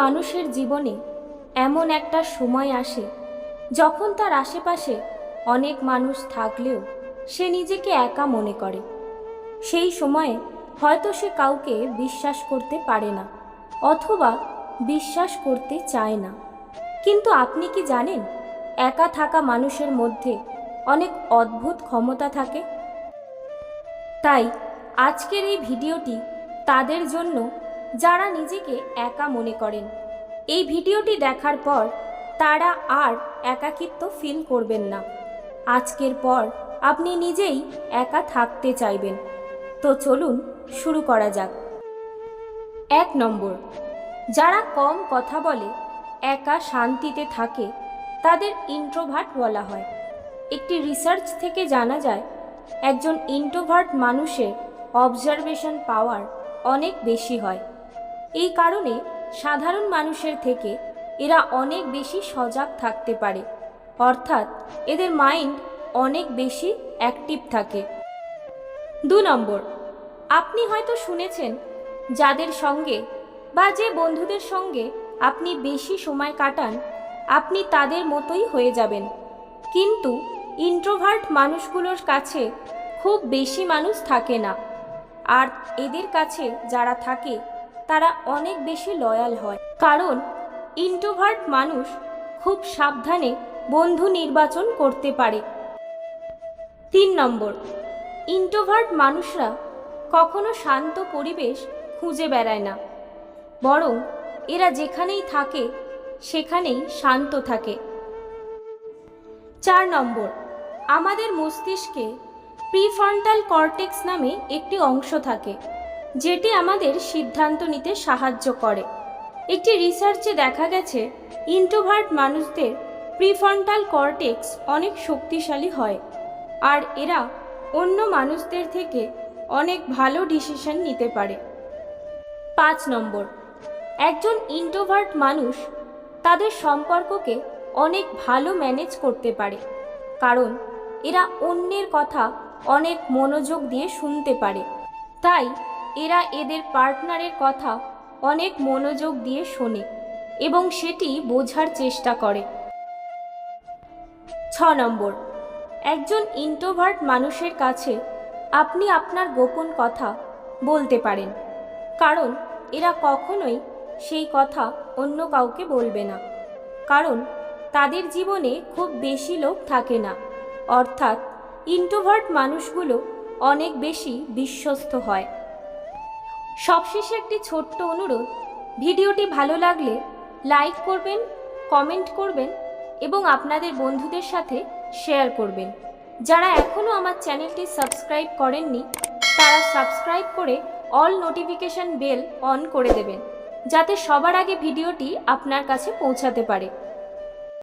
মানুষের জীবনে এমন একটা সময় আসে যখন তার আশেপাশে অনেক মানুষ থাকলেও সে নিজেকে একা মনে করে। সেই সময়ে হয়তো সে কাউকে বিশ্বাস করতে পারে না অথবা বিশ্বাস করতে চায় না। কিন্তু আপনি কি জানেন, একা থাকা মানুষের মধ্যে অনেক অদ্ভুত ক্ষমতা থাকে? তাই আজকের এই ভিডিওটি তাদের জন্য যারা নিজেকে একা মনে করেন। এই ভিডিওটি দেখার পর তারা আর একাকিত্ব ফিল করবেন না। আজকের পর আপনি নিজেই একা থাকতে চাইবেন। তো চলুন শুরু করা যাক। এক নম্বর, যারা কম কথা বলে, একা শান্তিতে থাকে, তাদের ইন্ট্রোভার্ট বলা হয়। একটি রিসার্চ থেকে জানা যায়, একজন ইন্ট্রোভার্ট মানুষের অবজারভেশন পাওয়ার অনেক বেশি হয়। এই কারণে সাধারণ মানুষের থেকে এরা অনেক বেশি সজাগ থাকতে পারে। অর্থাৎ এদের মাইন্ড অনেক বেশি অ্যাক্টিভ থাকে। দু নম্বর, আপনি হয়তো শুনেছেন, যাদের সঙ্গে বা যে বন্ধুদের সঙ্গে আপনি বেশি সময় কাটান, আপনি তাদের মতোই হয়ে যাবেন। কিন্তু ইন্ট্রোভার্ট মানুষগুলোর কাছে খুব বেশি মানুষ থাকে না। আর এদের কাছে যারা থাকে তারা অনেক বেশি লয়াল হয়। কারণ ইন্ট্রোভার্ট মানুষ খুব সাবধানে বন্ধু নির্বাচন করতে পারে। তিন নম্বর ইন্ট্রোভার্ট মানুষরা কখনো শান্ত পরিবেশ খুঁজে বেড়ায় না। বরং, এরা যেখানেই থাকে, সেখানেই শান্ত থাকে। চার নম্বর, আমাদের মস্তিষ্কে প্রিফ্রন্টাল কর্টেক্স নামে একটি অংশ থাকে। যেটি আমাদের সিদ্ধান্ত নিতে সাহায্য করে। একটি রিসার্চে দেখা গেছে, ইন্ট্রোভার্ট মানুষদের প্রিফ্রন্টাল কর্টেক্স অনেক শক্তিশালী হয়, আর এরা অন্য মানুষদের থেকে অনেক ভালো ডিসিশন নিতে পারে। পাঁচ নম্বর, একজন ইন্ট্রোভার্ট মানুষ তাদের সম্পর্ককে অনেক ভালো ম্যানেজ করতে পারে, কারণ এরা অন্যের কথা অনেক মনোযোগ দিয়ে শুনতে পারে। তাই এরা এদের পার্টনারের কথা অনেক মনোযোগ দিয়ে শোনে এবং সেটি বোঝার চেষ্টা করে। ছ নম্বর, একজন ইন্ট্রোভার্ট মানুষের কাছে আপনি আপনার গোপন কথা বলতে পারেন, কারণ এরা কখনোই সেই কথা অন্য কাউকে বলবে না, কারণ তাদের জীবনে খুব বেশি লোক থাকে না। অর্থাৎ ইন্ট্রোভার্ট মানুষগুলো অনেক বেশি বিশ্বস্ত হয়। সবশেষে একটি ছোট্ট অনুরোধ। ভিডিওটি ভালো লাগলে লাইক করবেন, কমেন্ট করবেন এবং আপনাদের বন্ধুদের সাথে শেয়ার করবেন। যারা এখনও আমার চ্যানেলটি সাবস্ক্রাইব করেননি, তারা সাবস্ক্রাইব করে অল নোটিফিকেশন বেল অন করে দেবেন, যাতে সবার আগে ভিডিওটি আপনার কাছে পৌঁছাতে পারে।